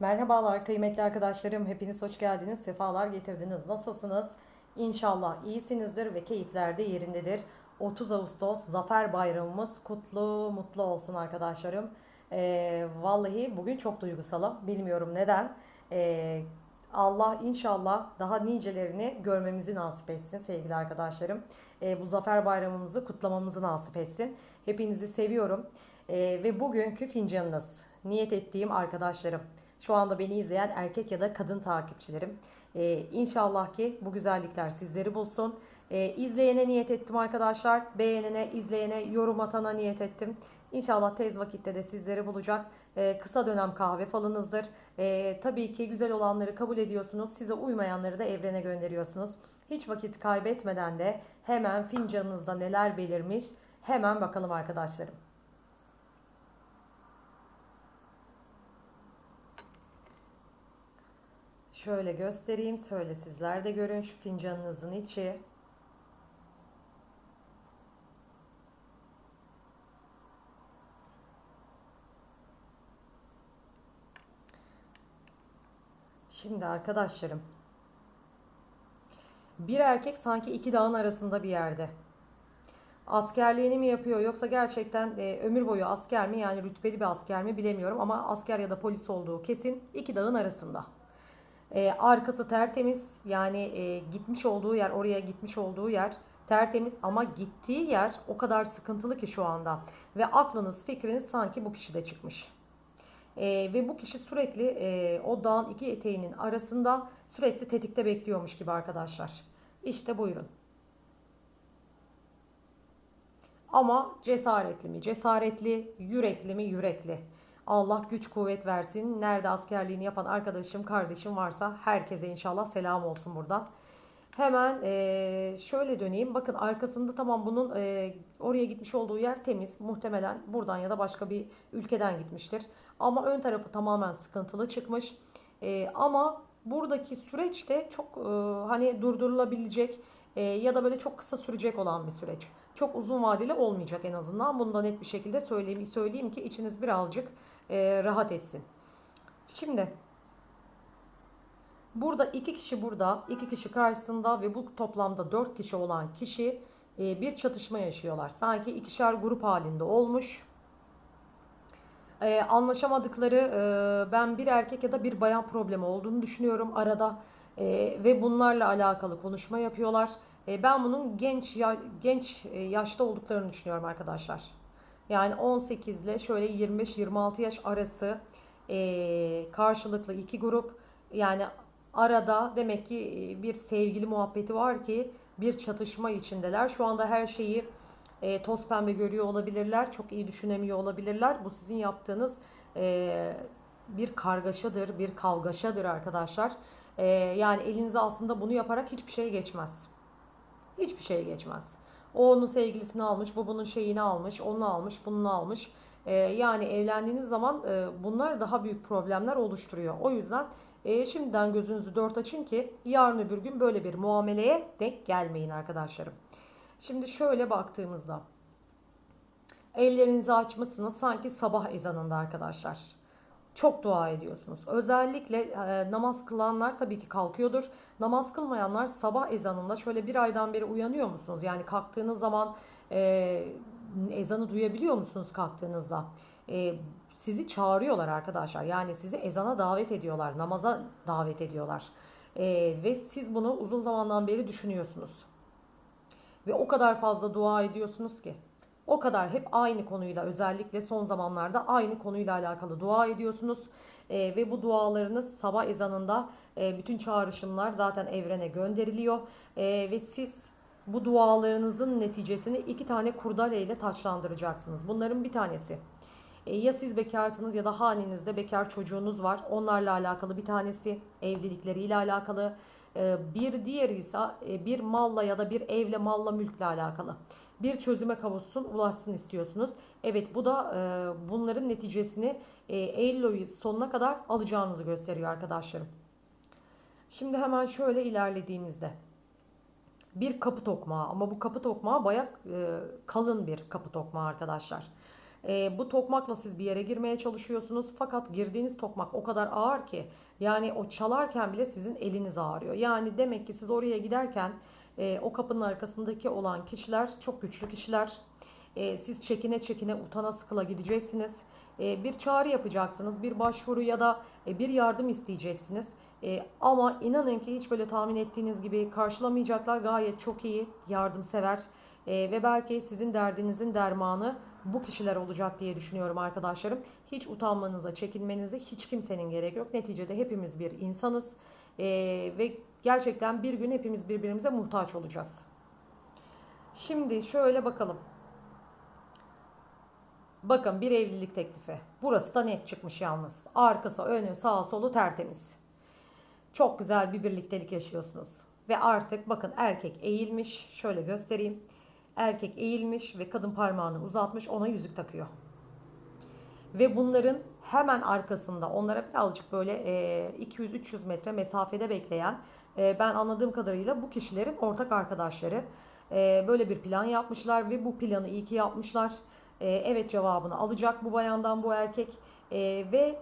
Merhabalar kıymetli arkadaşlarım. Hepiniz hoş geldiniz. Sefalar getirdiniz. Nasılsınız? İnşallah iyisinizdir ve keyifler de yerindedir. 30 Ağustos Zafer Bayramımız kutlu mutlu olsun arkadaşlarım. Ee, vallahi bugün çok duygusalım. Bilmiyorum neden. Ee, Allah inşallah daha nicelerini görmemizi nasip etsin sevgili arkadaşlarım. Ee, bu Zafer Bayramımızı kutlamamızı nasip etsin. Hepinizi seviyorum. Ee, ve bugünkü fincanınız, niyet ettiğim arkadaşlarım. Şu anda beni izleyen erkek ya da kadın takipçilerim. Ee, inşallah ki bu güzellikler sizleri bulsun. Ee, izleyene niyet ettim arkadaşlar. Beğenene, izleyene, yorum atana niyet ettim. İnşallah tez vakitte de sizleri bulacak. Ee, kısa dönem kahve falınızdır. Ee, tabii ki güzel olanları kabul ediyorsunuz. Size uymayanları da evrene gönderiyorsunuz. Hiç vakit kaybetmeden de hemen fincanınızda neler belirmiş hemen bakalım arkadaşlarım. Şöyle göstereyim. Söyle sizler de görün şu fincanınızın içi. Şimdi arkadaşlarım. Bir erkek sanki iki dağın arasında bir yerde. Askerliğini mi yapıyor yoksa gerçekten e, ömür boyu asker mi yani rütbeli bir asker mi bilemiyorum ama asker ya da polis olduğu kesin iki dağın arasında. E, arkası tertemiz yani e, gitmiş olduğu yer oraya gitmiş olduğu yer tertemiz ama gittiği yer o kadar sıkıntılı ki şu anda ve aklınız fikriniz sanki bu kişide çıkmış. E, ve bu kişi sürekli e, o dağın iki eteğinin arasında sürekli tetikte bekliyormuş gibi arkadaşlar. İşte buyurun. Ama cesaretli mi? Cesaretli, yürekli mi? Yürekli. Allah güç kuvvet versin. Nerede askerliğini yapan arkadaşım, kardeşim varsa herkese inşallah selam olsun buradan. Hemen e, şöyle döneyim. Bakın arkasında tamam bunun e, oraya gitmiş olduğu yer temiz. Muhtemelen buradan ya da başka bir ülkeden gitmiştir. Ama ön tarafı tamamen sıkıntılı çıkmış. E, ama buradaki süreç de çok e, hani durdurulabilecek e, ya da böyle çok kısa sürecek olan bir süreç. Çok uzun vadeli olmayacak en azından. Bunu da net bir şekilde söyleyeyim, söyleyeyim ki içiniz birazcık e, rahat etsin. Şimdi burada iki kişi burada, iki kişi karşısında ve bu toplamda dört kişi olan kişi e, bir çatışma yaşıyorlar. Sanki ikişer grup halinde olmuş. E, anlaşamadıkları e, ben bir erkek ya da bir bayan problemi olduğunu düşünüyorum arada e, ve bunlarla alakalı konuşma yapıyorlar. E, ben bunun genç ya, genç e, yaşta olduklarını düşünüyorum arkadaşlar. Yani 18 ile şöyle 25-26 yaş arası e, karşılıklı iki grup yani arada demek ki bir sevgili muhabbeti var ki bir çatışma içindeler. Şu anda her şeyi e, toz pembe görüyor olabilirler. Çok iyi düşünemiyor olabilirler. Bu sizin yaptığınız e, bir kargaşadır, bir kavgaşadır arkadaşlar. E, yani elinize aslında bunu yaparak hiçbir şey geçmez. Hiçbir şey geçmez. O onun sevgilisini almış, bu bunun şeyini almış, onu almış, bunu almış. E, yani evlendiğiniz zaman e, bunlar daha büyük problemler oluşturuyor. O yüzden e, şimdiden gözünüzü dört açın ki yarın öbür gün böyle bir muameleye denk gelmeyin arkadaşlarım. Şimdi şöyle baktığımızda ellerinizi açmışsınız sanki sabah ezanında arkadaşlar. Çok dua ediyorsunuz. Özellikle e, namaz kılanlar tabii ki kalkıyordur. Namaz kılmayanlar sabah ezanında şöyle bir aydan beri uyanıyor musunuz? Yani kalktığınız zaman e, ezanı duyabiliyor musunuz kalktığınızda? E, sizi çağırıyorlar arkadaşlar. Yani sizi ezana davet ediyorlar, namaza davet ediyorlar. E, ve siz bunu uzun zamandan beri düşünüyorsunuz. Ve o kadar fazla dua ediyorsunuz ki. O kadar hep aynı konuyla özellikle son zamanlarda aynı konuyla alakalı dua ediyorsunuz. E, ve bu dualarınız sabah ezanında e, bütün çağrışımlar zaten evrene gönderiliyor. E, ve siz bu dualarınızın neticesini iki tane kurdale ile taçlandıracaksınız. Bunların bir tanesi e, ya siz bekarsınız ya da hanenizde bekar çocuğunuz var. Onlarla alakalı bir tanesi evlilikleriyle alakalı. E, bir diğeri ise e, bir malla ya da bir evle malla mülkle alakalı bir çözüme kavuşsun, ulaşsın istiyorsunuz. Evet bu da e, bunların neticesini e, Eylül sonuna kadar alacağınızı gösteriyor arkadaşlarım. Şimdi hemen şöyle ilerlediğimizde bir kapı tokmağı ama bu kapı tokmağı baya e, kalın bir kapı tokmağı arkadaşlar. E, bu tokmakla siz bir yere girmeye çalışıyorsunuz. Fakat girdiğiniz tokmak o kadar ağır ki yani o çalarken bile sizin eliniz ağrıyor. Yani demek ki siz oraya giderken e, o kapının arkasındaki olan kişiler çok güçlü kişiler. E, siz çekine çekine utana sıkıla gideceksiniz. E, bir çağrı yapacaksınız, bir başvuru ya da e, bir yardım isteyeceksiniz. E, ama inanın ki hiç böyle tahmin ettiğiniz gibi karşılamayacaklar. Gayet çok iyi, yardımsever e, ve belki sizin derdinizin dermanı bu kişiler olacak diye düşünüyorum arkadaşlarım. Hiç utanmanıza, çekinmenize hiç kimsenin gerek yok. Neticede hepimiz bir insanız e, ve gerçekten bir gün hepimiz birbirimize muhtaç olacağız. Şimdi şöyle bakalım. Bakın bir evlilik teklifi. Burası da net çıkmış yalnız. Arkası, önü, sağı, solu tertemiz. Çok güzel bir birliktelik yaşıyorsunuz. Ve artık bakın erkek eğilmiş. Şöyle göstereyim. Erkek eğilmiş ve kadın parmağını uzatmış ona yüzük takıyor. Ve bunların hemen arkasında onlara birazcık böyle 200-300 metre mesafede bekleyen ben anladığım kadarıyla bu kişilerin ortak arkadaşları böyle bir plan yapmışlar ve bu planı iyi ki yapmışlar. Evet cevabını alacak bu bayandan bu erkek ve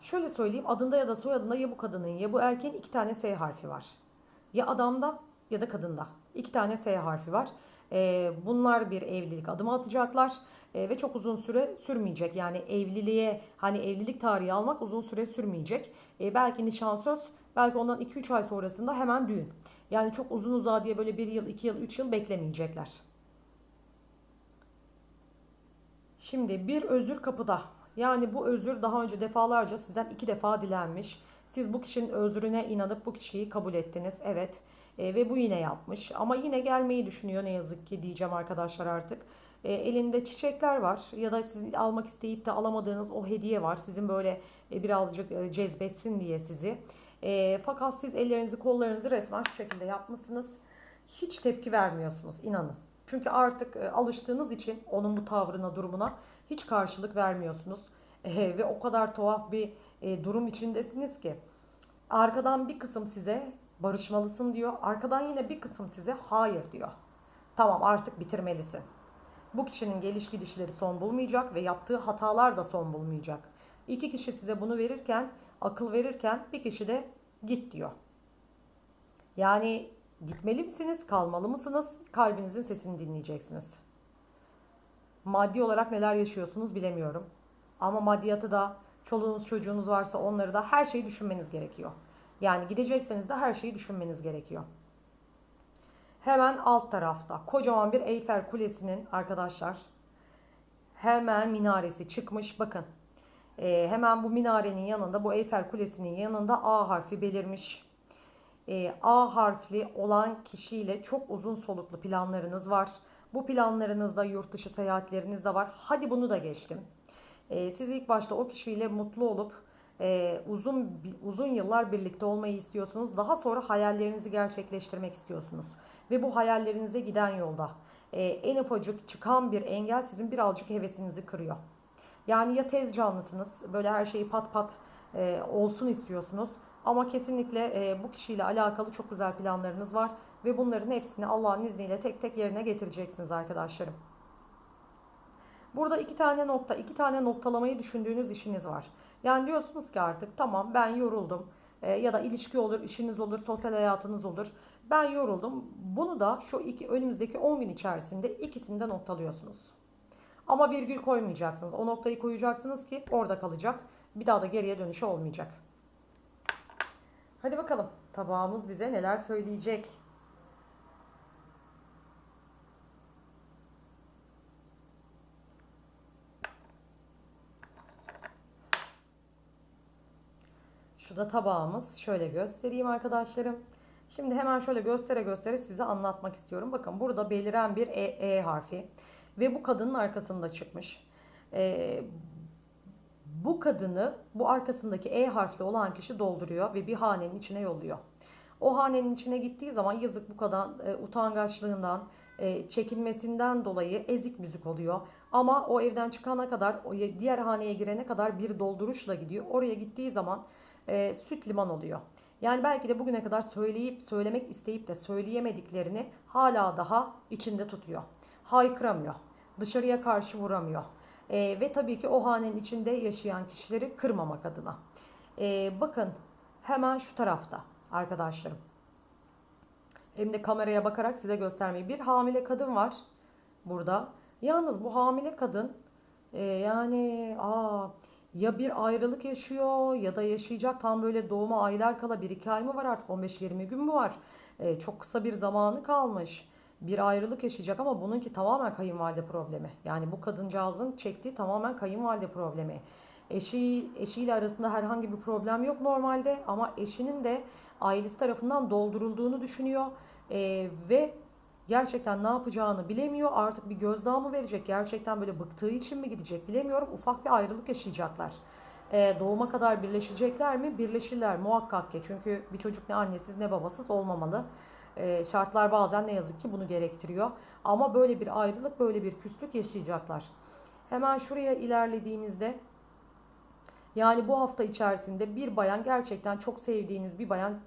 şöyle söyleyeyim adında ya da soyadında ya bu kadının ya bu erkeğin iki tane S harfi var. Ya adamda ya da kadında. İki tane S harfi var. E, bunlar bir evlilik adımı atacaklar e, ve çok uzun süre sürmeyecek. Yani evliliğe hani evlilik tarihi almak uzun süre sürmeyecek. E, belki nişan söz, belki ondan 2-3 ay sonrasında hemen düğün. Yani çok uzun uzağa diye böyle bir yıl, iki yıl, üç yıl beklemeyecekler. Şimdi bir özür kapıda. Yani bu özür daha önce defalarca sizden iki defa dilenmiş. Siz bu kişinin özrüne inanıp bu kişiyi kabul ettiniz. Evet. E, ve bu yine yapmış. Ama yine gelmeyi düşünüyor ne yazık ki diyeceğim arkadaşlar artık. E, elinde çiçekler var ya da sizin almak isteyip de alamadığınız o hediye var. Sizin böyle e, birazcık e, cezbetsin diye sizi. E, fakat siz ellerinizi kollarınızı resmen şu şekilde yapmışsınız. Hiç tepki vermiyorsunuz inanın. Çünkü artık e, alıştığınız için onun bu tavrına, durumuna hiç karşılık vermiyorsunuz. E, ve o kadar tuhaf bir e, durum içindesiniz ki arkadan bir kısım size barışmalısın diyor. Arkadan yine bir kısım size hayır diyor. Tamam artık bitirmelisin. Bu kişinin geliş gidişleri son bulmayacak ve yaptığı hatalar da son bulmayacak. İki kişi size bunu verirken, akıl verirken bir kişi de git diyor. Yani gitmeli misiniz, kalmalı mısınız? Kalbinizin sesini dinleyeceksiniz. Maddi olarak neler yaşıyorsunuz bilemiyorum. Ama maddiyatı da, çoluğunuz çocuğunuz varsa onları da her şeyi düşünmeniz gerekiyor. Yani gidecekseniz de her şeyi düşünmeniz gerekiyor. Hemen alt tarafta kocaman bir Eyfel Kulesi'nin arkadaşlar hemen minaresi çıkmış. Bakın e, hemen bu minarenin yanında bu Eyfel Kulesi'nin yanında A harfi belirmiş. E, A harfli olan kişiyle çok uzun soluklu planlarınız var. Bu planlarınızda yurt dışı seyahatleriniz de var. Hadi bunu da geçtim. E, siz ilk başta o kişiyle mutlu olup e, uzun uzun yıllar birlikte olmayı istiyorsunuz. Daha sonra hayallerinizi gerçekleştirmek istiyorsunuz. Ve bu hayallerinize giden yolda e, en ufacık çıkan bir engel sizin birazcık hevesinizi kırıyor. Yani ya tez canlısınız, böyle her şeyi pat pat e, olsun istiyorsunuz. Ama kesinlikle e, bu kişiyle alakalı çok güzel planlarınız var. Ve bunların hepsini Allah'ın izniyle tek tek yerine getireceksiniz arkadaşlarım. Burada iki tane nokta, iki tane noktalamayı düşündüğünüz işiniz var. Yani diyorsunuz ki artık tamam ben yoruldum e, ya da ilişki olur, işiniz olur, sosyal hayatınız olur. Ben yoruldum. Bunu da şu iki önümüzdeki 10 gün içerisinde ikisini de noktalıyorsunuz. Ama virgül koymayacaksınız. O noktayı koyacaksınız ki orada kalacak. Bir daha da geriye dönüşü olmayacak. Hadi bakalım tabağımız bize neler söyleyecek. Şu da tabağımız. Şöyle göstereyim arkadaşlarım. Şimdi hemen şöyle göstere göstere size anlatmak istiyorum. Bakın burada beliren bir E, e harfi. Ve bu kadının arkasında çıkmış. E, bu kadını bu arkasındaki E harfli olan kişi dolduruyor ve bir hanenin içine yolluyor. O hanenin içine gittiği zaman yazık bu kadar e, utangaçlığından, e, çekinmesinden dolayı ezik müzik oluyor. Ama o evden çıkana kadar, o diğer haneye girene kadar bir dolduruşla gidiyor. Oraya gittiği zaman e, süt liman oluyor. Yani belki de bugüne kadar söyleyip söylemek isteyip de söyleyemediklerini hala daha içinde tutuyor. Haykıramıyor. dışarıya karşı vuramıyor. Ee, ve tabii ki o hanenin içinde yaşayan kişileri kırmamak adına. Ee, bakın hemen şu tarafta arkadaşlarım. Hem de kameraya bakarak size göstermeyi. Bir hamile kadın var burada. Yalnız bu hamile kadın e, yani aa ya bir ayrılık yaşıyor ya da yaşayacak tam böyle doğuma aylar kala bir iki ay mı var artık 15-20 gün mü var? E, çok kısa bir zamanı kalmış. Bir ayrılık yaşayacak ama bununki tamamen kayınvalide problemi. Yani bu kadıncağızın çektiği tamamen kayınvalide problemi. Eşi, eşiyle arasında herhangi bir problem yok normalde ama eşinin de ailesi tarafından doldurulduğunu düşünüyor. E, ve gerçekten ne yapacağını bilemiyor. Artık bir gözdağı mı verecek? Gerçekten böyle bıktığı için mi gidecek bilemiyorum. Ufak bir ayrılık yaşayacaklar. Ee, doğuma kadar birleşecekler mi? Birleşirler muhakkak ki. Çünkü bir çocuk ne annesiz ne babasız olmamalı. Ee, şartlar bazen ne yazık ki bunu gerektiriyor. Ama böyle bir ayrılık, böyle bir küslük yaşayacaklar. Hemen şuraya ilerlediğimizde yani bu hafta içerisinde bir bayan gerçekten çok sevdiğiniz bir bayan e,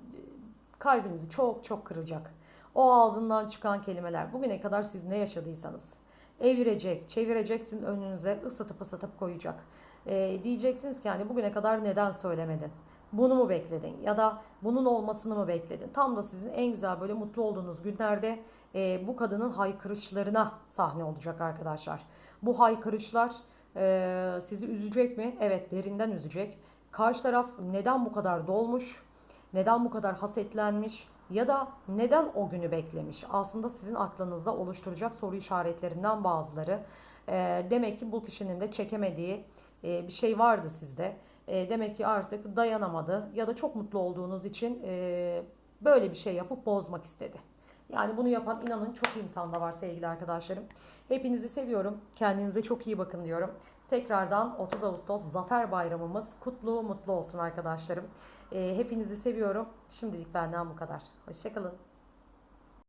kalbinizi çok çok kıracak. O ağzından çıkan kelimeler bugüne kadar siz ne yaşadıysanız evirecek, çevirecek sizin önünüze ısıtıp ısıtıp koyacak. Ee, diyeceksiniz ki yani bugüne kadar neden söylemedin? Bunu mu bekledin? Ya da bunun olmasını mı bekledin? Tam da sizin en güzel böyle mutlu olduğunuz günlerde e, bu kadının haykırışlarına sahne olacak arkadaşlar. Bu haykırışlar e, sizi üzecek mi? Evet derinden üzecek. Karşı taraf neden bu kadar dolmuş? Neden bu kadar hasetlenmiş? Ya da neden o günü beklemiş? Aslında sizin aklınızda oluşturacak soru işaretlerinden bazıları. E, demek ki bu kişinin de çekemediği e, bir şey vardı sizde. E, demek ki artık dayanamadı ya da çok mutlu olduğunuz için e, böyle bir şey yapıp bozmak istedi. Yani bunu yapan inanın çok insan da var sevgili arkadaşlarım. Hepinizi seviyorum. Kendinize çok iyi bakın diyorum. Tekrardan 30 Ağustos Zafer Bayramımız kutlu mutlu olsun arkadaşlarım. E, hepinizi seviyorum. Şimdilik benden bu kadar. Hoşçakalın.